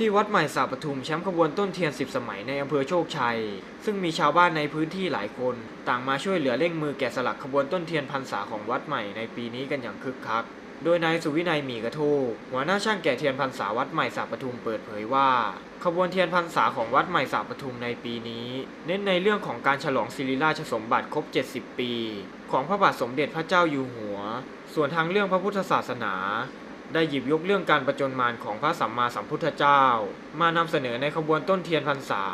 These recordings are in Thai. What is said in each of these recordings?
ที่วัดใหม่สาปทุมแชมป์ขบวนต้นเทียน10สมัยในอำเภอโชคชัย ซึ่งมีชาวบ้านในพื้นที่หลายคน ต่างมาช่วยเหลือเร่งมือแกะสลักขบวนต้นเทียนพรรษาของวัดใหม่ในปีนี้กันอย่างคึกคัก โดยนายสุวินัยมีกระทกหัวหน้าช่างแกะเทียนพรรษาวัดใหม่สาปทุมเปิดเผยว่า ขบวนเทียนพรรษาของวัดใหม่สาปทุมในปีนี้ เน้นในเรื่องของการฉลองศิริราชสมบัติครบ 70 ปี ของพระบาทสมเด็จพระเจ้าอยู่หัว ส่วนทางเรื่องพระพุทธศาสนา ได้หยิบยกเรื่องการประจนมารของพระสัมมาสัมพุทธเจ้า มานำเสนอในขบวนต้นเทียนพรรษา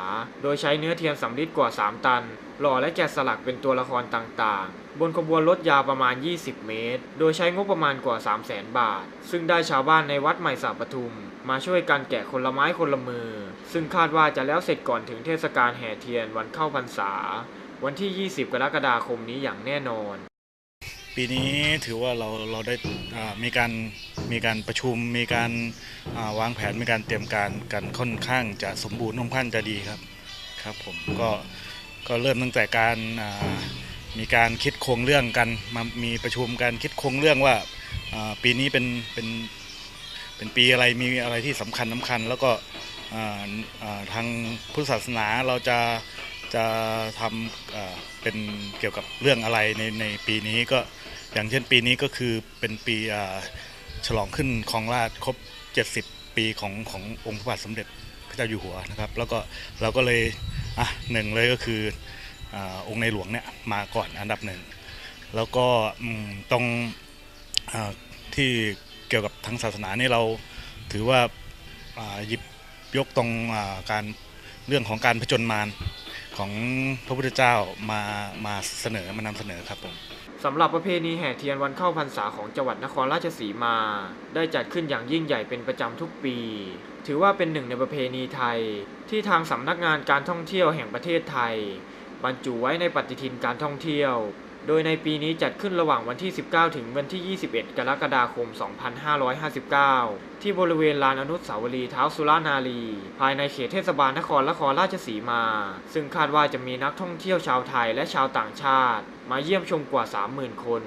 โดยใช้เนื้อเทียนสำริดกว่า 3 ตัน หล่อและแกะสลักเป็นตัวละครต่างๆ บนขบวนรถยาวประมาณ 20 เมตร โดยใช้งบประมาณกว่า 3 0 0แสนบาท ซึ่งได้ชาวบ้านในวัดใหม่สาปทุม มาช่วยกันแกะคนละไม้คนละมือ ซึ่งคาดว่าจะแล้วเสร็จก่อนถึงเทศกาลแห่เทียนวันเข้าพรรษา วันที่ 20 กรกฎาคมนี้อย่างแน่นอน ปีนี้ถือว่าเราเราได้มีการ มีการประชุมมีการาวางแผนมีการเตรียมการกันค่อนข้างจะสมบูรณ์ค่อนข้างจะดีครับครับผมก็ก็เริ่มตั้งแต่การามีการคิดโครงเรื่องกันมามีประชุมการคิดโครงเรื่องว่าาปีนี้เป็นเป็นเป็นปีอะไรมีอะไรที่สำคัญสำคัญ แล้วก็าทางพุทธศาสนาเราจะจะทำเป็นเกี่ยวกับเรื่องอะไรในในปีนี้ก็อย่างเช่นปีนี้ก็คือเป็นปีอ ฉลองขึ้นครองราชครบ 70 ปีของขององค์พระบาทสมเด็จพระเจ้าอยู่หัวนะครับ แล้วก็เราก็เลยอะหนึ่งเลยก็คืออองค์ในหลวงเนี่ยมาก่อนอันดับหนึ่งแล้วก็ตรงอ่าที่เกี่ยวกับทางศาสนานี่เราถือว่าหยิบยกตรงการเรื่องของการผจญมารของพระพุทธเจ้ามามาเสนอมานำเสนอครับผม สำหรับประเพณีแห่เทียนวันเข้าพรรษาของจังหวัดนครราชสีมา ได้จัดขึ้นอย่างยิ่งใหญ่เป็นประจำทุกปี ถือว่าเป็นหนึ่งในประเพณีไทย ที่ทางสำนักงานการท่องเที่ยวแห่งประเทศไทย บรรจุไว้ในปฏิทินการท่องเที่ยว โดยในปีนี้จัดขึ้นระหว่างวันที่ 19 ถึงวันที่ 21 กรกฎาคม 2559 ที่บริเวณลานอนุสาวรีย์เท้าสุรานารี ภายในเขตเทศบาลนครนครราชสีมา ซึ่งคาดว่าจะมีนักท่องเที่ยวชาวไทยและชาวต่างชาติ มาเยี่ยมชมกว่า 30,000 คน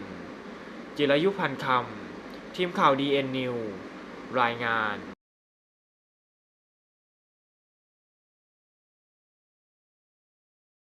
จิรายุพันธ์คำ ทีมข่าว DN News รายงาน